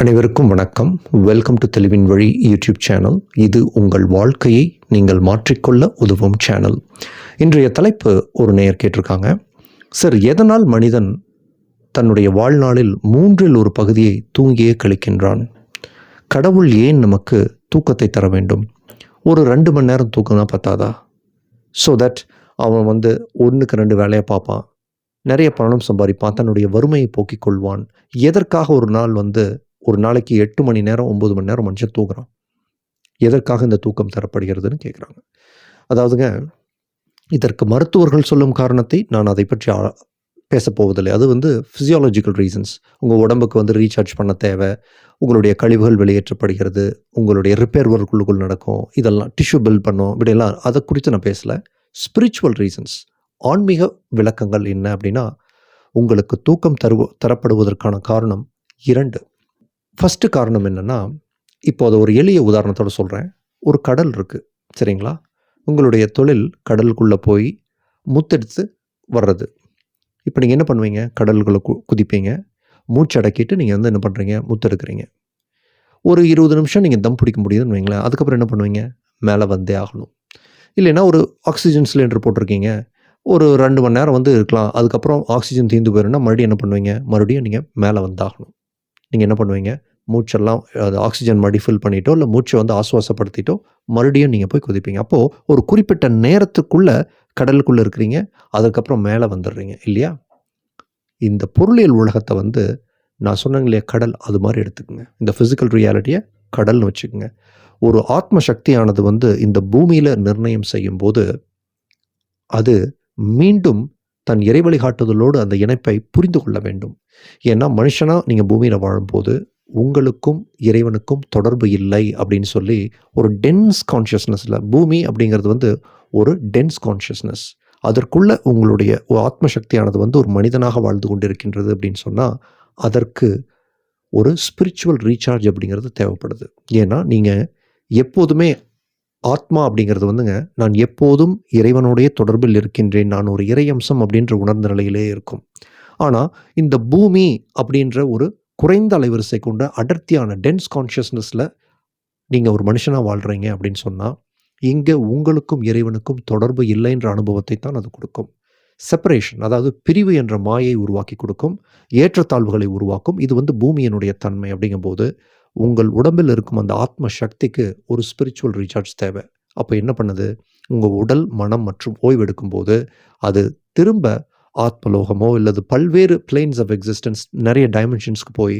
அனைவருக்கும் வணக்கம். Welcome to தெளிவின் வழி யூடியூப் சேனல் இது உங்கள் வாழ்க்கையை நீங்கள் மாற்றிக்கொள்ள உதவும் சேனல் இன்றைய தலைப்பு ஒரு நேயர் கேட்டிருக்காங்க. சார் எதனால் மனிதன் தன்னுடைய வாழ்நாளில் மூன்றில் ஒரு பகுதியை தூங்கியே கழிக்கின்றான்? கடவுள் ஏன் நமக்கு தூக்கத்தை தர வேண்டும்? ஒரு ரெண்டு மணி நேரம் தூக்கம்னா பத்தாதா? ஸோ தட் அவன் வந்து ஒன்றுக்கு ரெண்டு வேலையை பார்ப்பான். நிறைய பணம் சம்பாதிப்பான். தன்னுடைய வறுமையை போக்கிக் கொள்வான். எதற்காக ஒரு நாள் வந்து ஒரு நாளைக்கு எட்டு மணி நேரம் ஒம்பது மணி நேரம் மனுஷன் தூங்குறான். எதற்காக இந்த தூக்கம் தரப்படுகிறதுன்னு கேட்குறாங்க அதாவதுங்க இதற்கு மருத்துவர்கள் சொல்லும் காரணத்தை நான் அதை பற்றி ஆ- போவதில்லை. அது வந்து ஃபிசியாலஜிக்கல் ரீசன்ஸ் உங்கள் உடம்புக்கு வந்து ரீசார்ஜ் பண்ண தேவை. உங்களுடைய கழிவுகள் வெளியேற்றப்படுகிறது. உங்களுடைய ரிப்பேர் ஒர்க்குள்ளுக்குள் நடக்கும். இதெல்லாம் டிஷ்யூ பில்ட் பண்ணும். இப்படியெல்லாம் அதை குறித்து நான் பேசலை. ஸ்பிரிச்சுவல் ரீசன்ஸ் ஆன்மீக விளக்கங்கள் என்ன அப்படின்னா உங்களுக்கு தூக்கம் தருவ தரப்படுவதற்கான காரணம் இரண்டு. ஃபஸ்ட்டு காரணம் என்னென்னா இப்போ அதை ஒரு எளிய உதாரணத்தோடு சொல்கிறேன் ஒரு கடல் இருக்குது சரிங்களா? உங்களுடைய தொழில் கடலுக்குள்ளே போய் முத்தெடுத்து வர்றது. இப்போ நீங்கள் என்ன பண்ணுவீங்க? கடலுக்குள்ளே கு குதிப்பீங்க. மூச்சடக்கிட்டு நீங்கள் வந்து என்ன பண்ணுறீங்க முத்தெடுக்கிறீங்க. ஒரு இருபது நிமிஷம் நீங்கள் தம் பிடிக்க முடியுதுன்னு வைங்களேன். அதுக்கப்புறம் என்ன பண்ணுவீங்க? மேலே வந்தே ஆகணும். இல்லைன்னா ஒரு ஆக்சிஜன் சிலிண்டர் போட்டிருக்கீங்க. ஒரு ரெண்டு மணி நேரம் வந்து இருக்கலாம். அதுக்கப்புறம் ஆக்சிஜன் தீர்ந்து போயிருன்னா மறுபடியும் என்ன பண்ணுவீங்க? மறுபடியும் நீங்கள் மேலே வந்தாகணும். நீங்கள் என்ன பண்ணுவீங்க? மூச்செல்லாம் அது ஆக்சிஜன் மறுபடி ஃபில் பண்ணிட்டோ இல்லை மூச்சை வந்து ஆசுவாசப்படுத்திட்டோ மறுபடியும் நீங்கள் போய் குதிப்பீங்க. அப்போது ஒரு குறிப்பிட்ட நேரத்துக்குள்ளே கடலுக்குள்ளே இருக்கிறீங்க அதுக்கப்புறம் மேலே வந்துடுறீங்க இல்லையா? இந்த பொருளியல் உலகத்தை வந்து நான் சொன்னேங்க இல்லையா கடல் அது மாதிரி எடுத்துக்கோங்க. இந்த ஃபிசிக்கல் ரியாலிட்டியை கடல்னு வச்சுக்கோங்க. ஒரு ஆத்ம சக்தியானது வந்து இந்த பூமியில் நிர்ணயம் செய்யும் போது அது மீண்டும் தன் இறை வழிகாட்டுதலோடு அந்த இணைப்பை புரிந்து கொள்ள வேண்டும். ஏன்னா மனுஷனாக நீங்கள் பூமியில் வாழும்போது உங்களுக்கும் இறைவனுக்கும் தொடர்பு இல்லை அப்படின்னு சொல்லி ஒரு டென்ஸ் கான்ஷியஸ்னஸில் பூமி அப்படிங்கிறது வந்து ஒரு டென்ஸ் கான்ஷியஸ்னஸ் அதற்குள்ள உங்களுடைய ஆத்மசக்தியானது ஆத்ம சக்தியானது வந்து ஒரு மனிதனாக வாழ்ந்து கொண்டிருக்கின்றது அப்படின்னு சொன்னால் அதற்கு ஒரு ஸ்பிரிச்சுவல் ரீசார்ஜ் அப்படிங்கிறது தேவைப்படுது. ஏன்னா நீங்கள் எப்போதுமே ஆத்மா அப்படிங்கிறது வந்துங்க நான் எப்போதும் இறைவனுடைய தொடர்பில் இருக்கின்றேன் நான் ஒரு இறையம்சம் அப்படின்ற உணர்ந்த நிலையிலே இருக்கும். ஆனால் இந்த பூமி அப்படின்ற ஒரு குறைந்த அலைவரிசை கொண்ட அடர்த்தியான டென்ஸ் கான்ஷியஸ்னஸில் நீங்கள் ஒரு மனுஷனாக வாழ்கிறீங்க அப்படின்னு சொன்னால் இங்கே உங்களுக்கும் இறைவனுக்கும் தொடர்பு இல்லைன்ற அனுபவத்தை தான் அது கொடுக்கும். செப்பரேஷன் அதாவது பிரிவு என்ற மாயை உருவாக்கி கொடுக்கும் ஏற்றத்தாழ்வுகளை உருவாக்கும் இது வந்து பூமியினுடைய தன்மை அப்படிங்கும்போது உங்கள் உடம்பில் இருக்கும் அந்த ஆத்ம சக்திக்கு ஒரு ஸ்பிரிச்சுவல் ரீசார்ஜ் தேவை. அப்போ என்ன பண்ணுது? உங்கள் உடல் மனம் மற்றும் ஓய்வெடுக்கும்போது அது திரும்ப ஆத்மலோகமோ இல்லது பல்வேறு பிளேன்ஸ் ஆஃப் எக்ஸிஸ்டன்ஸ் நிறைய டைமென்ஷன்ஸ்க்கு போய்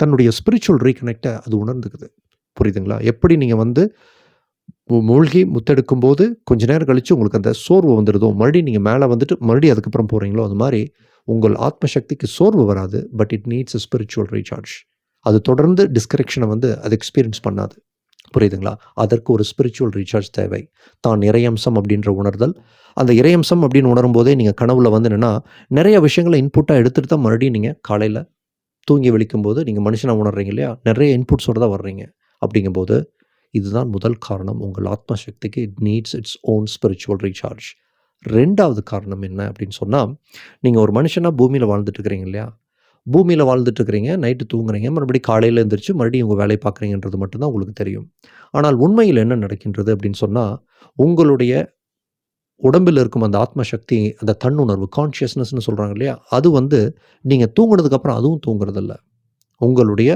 தன்னுடைய ஸ்பிரிச்சுவல் ரீகனெக்டை அது உணர்ந்துக்குது. புரியுதுங்களா? எப்படி நீங்கள் வந்து மூழ்கி முத்தெடுக்கும் போது கொஞ்ச நேரம் கழித்து உங்களுக்கு அந்த சோர்வு வந்துடுதோ? மறுபடியும் நீங்கள் மேலே வந்துட்டு மறுபடியும் அதுக்கப்புறம் போகிறீங்களோ அது மாதிரி உங்கள் ஆத்ம சக்திக்கு சோர்வு வராது but it needs a spiritual recharge அது தொடர்ந்து டிஸ்கரெக்ஷனை வந்து அது எக்ஸ்பீரியன்ஸ் பண்ணாது. புரியுதுங்களா? அதற்கு ஒரு ஸ்பிரிச்சுவல் ரீசார்ஜ் தேவை. தான் இறையம்சம் அப்படின்ற உணர்தல். அந்த இறையம்சம் அப்படின்னு உணரும் போதே நீங்கள் கனவுல வந்து என்னென்னா நிறைய விஷயங்களை இன்புட்டாக எடுத்துகிட்டு தான் மறுபடியும் நீங்கள் காலையில் தூங்கி விழிக்கும் போது நீங்கள் மனுஷனாக உணர்றீங்க இல்லையா? நிறைய இன்புட்ஸோடு தான் வர்றீங்க. அப்படிங்கும்போது இதுதான் முதல் காரணம். உங்கள் ஆத்ம சக்திக்கு it needs its own spiritual recharge ரெண்டாவது காரணம் என்ன அப்படின்னு சொன்னால் நீங்கள் ஒரு மனுஷனாக பூமியில் வாழ்ந்துட்டு இருக்கிறீங்க இல்லையா? பூமியில் வாழ்ந்துட்டு இருக்கிறீங்க நைட்டு தூங்குறீங்க மறுபடியும் காலையில் எழுந்திரிச்சு மறுபடியும் உங்கள் வேலை பார்க்குறீங்கன்றது மட்டும்தான் உங்களுக்கு தெரியும். ஆனால் உண்மையில் என்ன நடக்கின்றது அப்படின்னு சொன்னால் உங்களுடைய உடம்பில் இருக்கும் அந்த ஆத்ம சக்தி அந்த தன்னுணர்வு கான்ஷியஸ்னஸ்னு சொல்கிறாங்க இல்லையா அது வந்து நீங்கள் தூங்குனதுக்கப்புறம் அதுவும் தூங்குறதில்ல. உங்களுடைய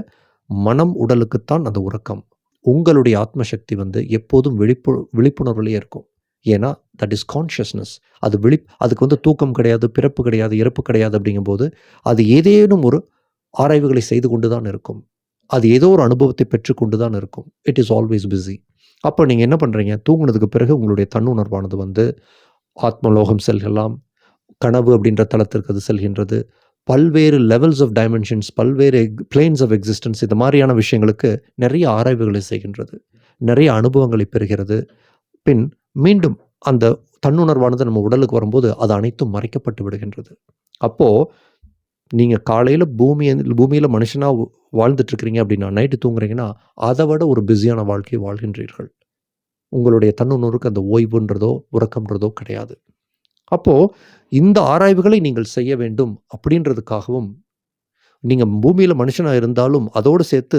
மனம் உடலுக்குத்தான் அந்த உறக்கம். உங்களுடைய ஆத்ம சக்தி வந்து எப்போதும் விழிப்பு விழிப்புணர்வுலேயே இருக்கும். ஏன்னா தட் இஸ் கான்ஷியஸ்னஸ் அது விழி அதுக்கு வந்து தூக்கம் கிடையாது பிறப்பு கிடையாது இறப்பு கிடையாது அப்படிங்கும்போது அது ஏதேனும் ஒரு ஆராய்வுகளை செய்து கொண்டு தான் இருக்கும். அது ஏதோ ஒரு அனுபவத்தை பெற்றுக்கொண்டு தான் இருக்கும். இட் இஸ் ஆல்வேஸ் பிஸி அப்போ நீங்கள் என்ன பண்ணுறீங்க தூங்கினதுக்கு பிறகு உங்களுடைய தன்னுணர்வானது வந்து ஆத்மலோகம் செல்கலாம். கனவு அப்படின்ற தளத்திற்கு அது செல்கின்றது. பல்வேறு லெவல்ஸ் ஆஃப் டைமென்ஷன்ஸ் பல்வேறு பிளேன்ஸ் ஆஃப் எக்ஸிஸ்டன்ஸ் இது மாதிரியான விஷயங்களுக்கு நிறைய ஆராய்வுகளை செய்கின்றது. நிறைய அனுபவங்களை பெறுகிறது. பின் மீண்டும் அந்த தன்னுணர்வானது நம்ம உடலுக்கு வரும்போது அது அனைத்தும் மறைக்கப்பட்டு விடுகின்றது. அப்போது நீங்கள் காலையில் பூமி பூமியில் மனுஷனாக வாழ்ந்துட்டுருக்கிறீங்க அப்படின்னா நைட்டு தூங்குறீங்கன்னா அதை விட ஒரு பிஸியான வாழ்க்கையை வாழ்கின்றீர்கள். உங்களுடைய தன்னுணர்வுக்கு அந்த ஓய்வுன்றதோ உறக்கம்ன்றதோ கிடையாது. அப்போது இந்த ஆராய்வுகளை நீங்கள் செய்ய வேண்டும் அப்படின்றதுக்காகவும் நீங்கள் பூமியில் மனுஷனாக இருந்தாலும் அதோடு சேர்த்து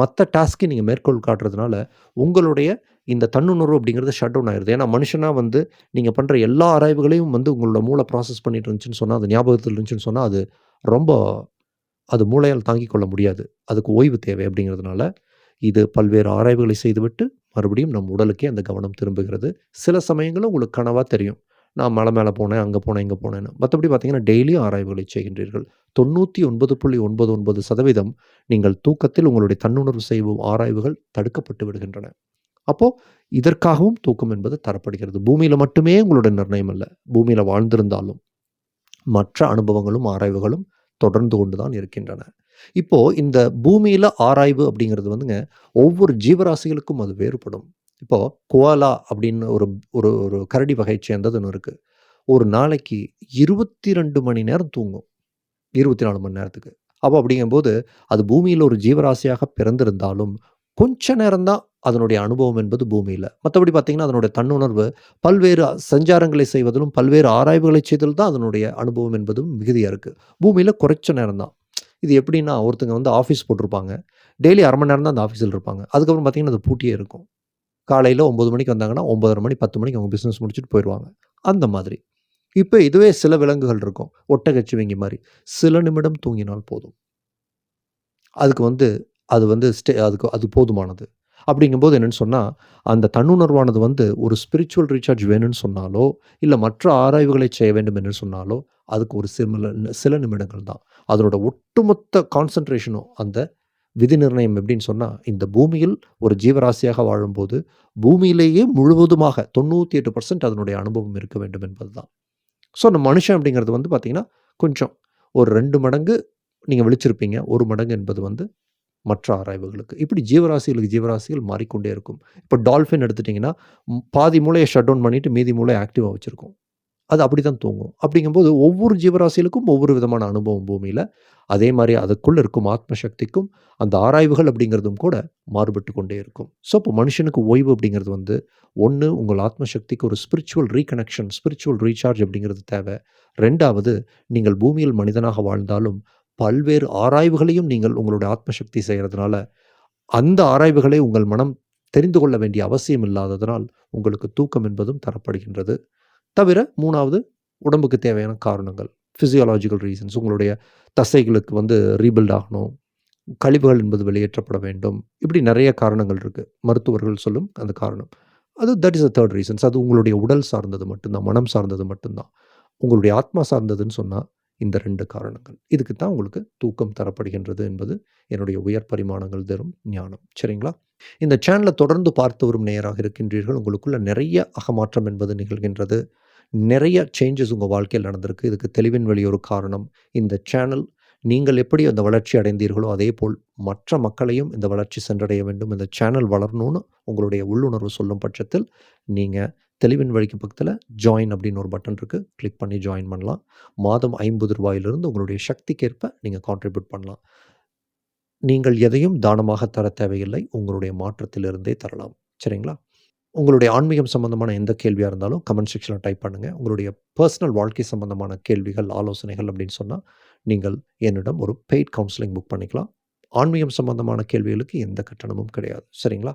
மற்ற டாஸ்க்கை நீங்கள் மேற்கோள் காட்டுறதுனால உங்களுடைய இந்த தன்னுணர்வு அப்படிங்கிறது ஷட் டவுன் ஆயிடுது ஏன்னா மனுஷனாக வந்து நீங்கள் பண்ணுற எல்லா ஆராய்வுகளையும் வந்து உங்களோட மூளை ப்ராசஸ் பண்ணிட்டு இருந்துச்சுன்னு சொன்னால் அது ஞாபகத்தில் இருந்துச்சுன்னு சொன்னால் அது ரொம்ப அது மூளையால் தாங்கிக் கொள்ள முடியாது. அதுக்கு ஓய்வு தேவை அப்படிங்கிறதுனால இது பல்வேறு ஆராய்வுகளை செய்துவிட்டு மறுபடியும் நம் உடலுக்கே அந்த கவனம் திரும்புகிறது. சில சமயங்களும் உங்களுக்கு கனவாக தெரியும். நான் மலை மேலே போனேன் அங்கே போனேன் இங்கே போனேன்னு. மற்றபடி பார்த்தீங்கன்னா டெய்லியும் ஆராய்வுகளை செய்கின்றீர்கள். தொண்ணூற்றி ஒன்பது புள்ளி ஒன்பது ஒன்பது சதவீதம் நீங்கள் தூக்கத்தில் உங்களுடைய தன்னுணர்வு செய்வும் ஆராய்வுகள் தடுக்கப்பட்டு விடுகின்றன. அப்போது இதற்காகவும் தூக்கம் என்பது தரப்படுகிறது. பூமியில் மட்டுமே உங்களோட நிர்ணயம் அல்ல. பூமியில் வாழ்ந்திருந்தாலும் மற்ற அனுபவங்களும் ஆராய்வுகளும் தொடர்ந்து கொண்டு தான் இருக்கின்றன. இப்போ இந்த பூமியில ஆராய்வு அப்படிங்கிறது வந்துங்க ஒவ்வொரு ஜீவராசிகளுக்கும் அது வேறுபடும். இப்போ குவாலா அப்படின்னு ஒரு ஒரு ஒரு கரடி வகை சேர்ந்ததுன்னு இருக்கு. ஒரு நாளைக்கு இருபத்தி ரெண்டு மணி நேரம் தூங்கும். இருபத்தி நாலு மணி நேரத்துக்கு. அப்போ அப்படிங்கும்போது அது பூமியில் ஒரு ஜீவராசியாக பிறந்திருந்தாலும் கொஞ்ச நேரம்தான் அதனுடைய அனுபவம் என்பது பூமியில். மற்றபடி பார்த்திங்கன்னா அதனுடைய தன்னுணர்வு பல்வேறு சஞ்சாரங்களை செய்வதிலும் பல்வேறு ஆராய்வுகளை செய்தல் தான் அதனுடைய அனுபவம் என்பதும் மிகுதியாக இருக்குது பூமியில் குறைச்ச நேரம் தான். இது எப்படின்னா ஒருத்தங்க வந்து ஆஃபீஸ் போட்டிருப்பாங்க. டெய்லி அரை மணி நேரம் தான் அந்த ஆஃபீஸில் இருப்பாங்க. அதுக்கப்புறம் பார்த்தீங்கன்னா அது பூட்டியே இருக்கும். காலையில் ஒம்பது மணிக்கு வந்தாங்கன்னா ஒம்பதரை மணி பத்து மணிக்கு அவங்க பிஸ்னஸ் முடிச்சுட்டு போயிடுவாங்க அந்த மாதிரி. இப்போ இதுவே சில விலங்குகள் இருக்கும். ஒட்டகச்சிவிங்கி மாதிரி. சில நிமிடம் தூங்கினால் போதும். அதுக்கு வந்து அது வந்து ஸ்டே அதுக்கு அது போதுமானது. அப்படிங்கும்போது என்னென்னு சொன்னால் அந்த தன்னுணர்வானது வந்து ஒரு ஸ்பிரிச்சுவல் ரீசார்ஜ் வேணும்னு சொன்னாலோ இல்லை மற்ற ஆராய்வுகளை செய்ய வேண்டும் என்று சொன்னாலோ அதுக்கு ஒரு சில சில நிமிடங்கள் தான். அதனோட ஒட்டுமொத்த கான்சன்ட்ரேஷனும் அந்த விதி நிர்ணயம் எப்படின்னு சொன்னால் இந்த பூமியில் ஒரு ஜீவராசியாக வாழும்போது பூமியிலேயே முழுவதுமாக தொண்ணூற்றி எட்டு பர்சன்ட் அதனுடைய அனுபவம் இருக்க வேண்டும் என்பது தான் ஸோ அந்த மனுஷன் அப்படிங்கிறது வந்து பார்த்திங்கன்னா கொஞ்சம் ஒரு ரெண்டு மடங்கு நீங்கள் விழிச்சிருப்பீங்க. ஒரு மடங்கு என்பது வந்து மற்ற ஆராய்வுகளுக்கு. இப்படி ஜீவராசிகளுக்கு ஜீவராசிகள் மாறிக்கொண்டே இருக்கும். இப்போ டால்ஃபின் எடுத்துட்டிங்கன்னா பாதி மூளையை ஷட் டவுன் பண்ணிவிட்டு மீதி மூளையை ஆக்டிவாக வச்சுருக்கோம். அது அப்படி தான் தூங்கும். அப்படிங்கும்போது ஒவ்வொரு ஜீவராசிகளுக்கும் ஒவ்வொரு விதமான அனுபவம் பூமியில். அதே மாதிரி அதுக்குள்ளே இருக்கும் ஆத்ம சக்திக்கும் அந்த ஆராய்வுகள் அப்படிங்கிறதும் கூட மாறுபட்டு கொண்டே இருக்கும். ஸோ இப்போ மனுஷனுக்கு ஓய்வு அப்படிங்கிறது வந்து ஒன்று உங்கள் ஆத்மசக்திக்கு ஒரு ஸ்பிரிச்சுவல் ரீகனெக்ஷன் ஸ்பிரிச்சுவல் ரீசார்ஜ் அப்படிங்கிறது தேவை. ரெண்டாவது நீங்கள் பூமியில் மனிதனாக வாழ்ந்தாலும் பல்வேறு ஆராய்வுகளையும் நீங்கள் உங்களுடைய ஆத்மசக்தி செய்கிறதுனால அந்த ஆராய்வுகளை உங்கள் மனம் தெரிந்து கொள்ள வேண்டிய அவசியம் இல்லாததனால் உங்களுக்கு தூக்கம் என்பதும் தரப்படுகின்றது. தவிர மூணாவது உடம்புக்கு தேவையான காரணங்கள் ஃபிசியாலாஜிக்கல் ரீசன்ஸ் உங்களுடைய தசைகளுக்கு வந்து ரீபில்ட் ஆகணும் கழிவுகள் என்பது வெளியேற்றப்பட வேண்டும் இப்படி நிறைய காரணங்கள் இருக்குது மருத்துவர்கள் சொல்லும் அந்த காரணம். அது that is a third reasons அது உங்களுடைய உடல் சார்ந்தது மட்டும்தான் மனம் சார்ந்தது மட்டும்தான். உங்களுடைய ஆத்மா சார்ந்ததுன்னு சொன்னால் இந்த ரெண்டு காரணங்கள். இதுக்கு தான் உங்களுக்கு தூக்கம் தரப்படுகின்றது என்பது என்னுடைய உயர் பரிமாணங்கள் தரும் ஞானம். சரிங்களா? இந்த சேனலை தொடர்ந்து பார்த்து வரும் நேராக இருக்கின்றீர்கள். உங்களுக்குள்ள நிறைய அகமாற்றம் என்பது நிகழ்கின்றது. நிறைய சேஞ்சஸ் உங்கள் வாழ்க்கையில் நடந்திருக்கு. இதுக்கு தெளிவின் வழி ஒரு காரணம் இந்த சேனல் நீங்கள் எப்படி அந்த வளர்ச்சி அடைந்தீர்களோ அதே போல் மற்ற மக்களையும் இந்த வளர்ச்சி சென்றடைய வேண்டும். இந்த சேனல் வளரணும்னு உங்களுடைய உள்ளுணர்வு சொல்லும் பட்சத்தில் நீங்கள் தெளிவின் வழிக்கு பக்கத்தில் ஜாயின் அப்படின்னு ஒரு பட்டன் இருக்குது கிளிக் பண்ணி ஜாயின் பண்ணலாம். மாதம் ஐம்பது ரூபாயிலிருந்து உங்களுடைய சக்திக்கேற்ப நீங்கள் கான்ட்ரிபியூட் பண்ணலாம். நீங்கள் எதையும் தானமாக தர தேவையில்லை. உங்களுடைய மாற்றத்திலிருந்தே தரலாம். சரிங்களா? உங்களுடைய ஆன்மீகம் சம்பந்தமான எந்த கேள்வியாக இருந்தாலும் கமெண்ட் செக்ஷனில் டைப் பண்ணுங்கள் உங்களுடைய பர்சனல் வாழ்க்கை சம்பந்தமான கேள்விகள் ஆலோசனைகள் அப்படின்னு சொன்னால் நீங்கள் என்னிடம் ஒரு பெய்ட் கவுன்சிலிங் புக் பண்ணிக்கலாம். ஆன்மீகம் சம்பந்தமான கேள்விகளுக்கு எந்த கட்டணமும் கிடையாது. சரிங்களா?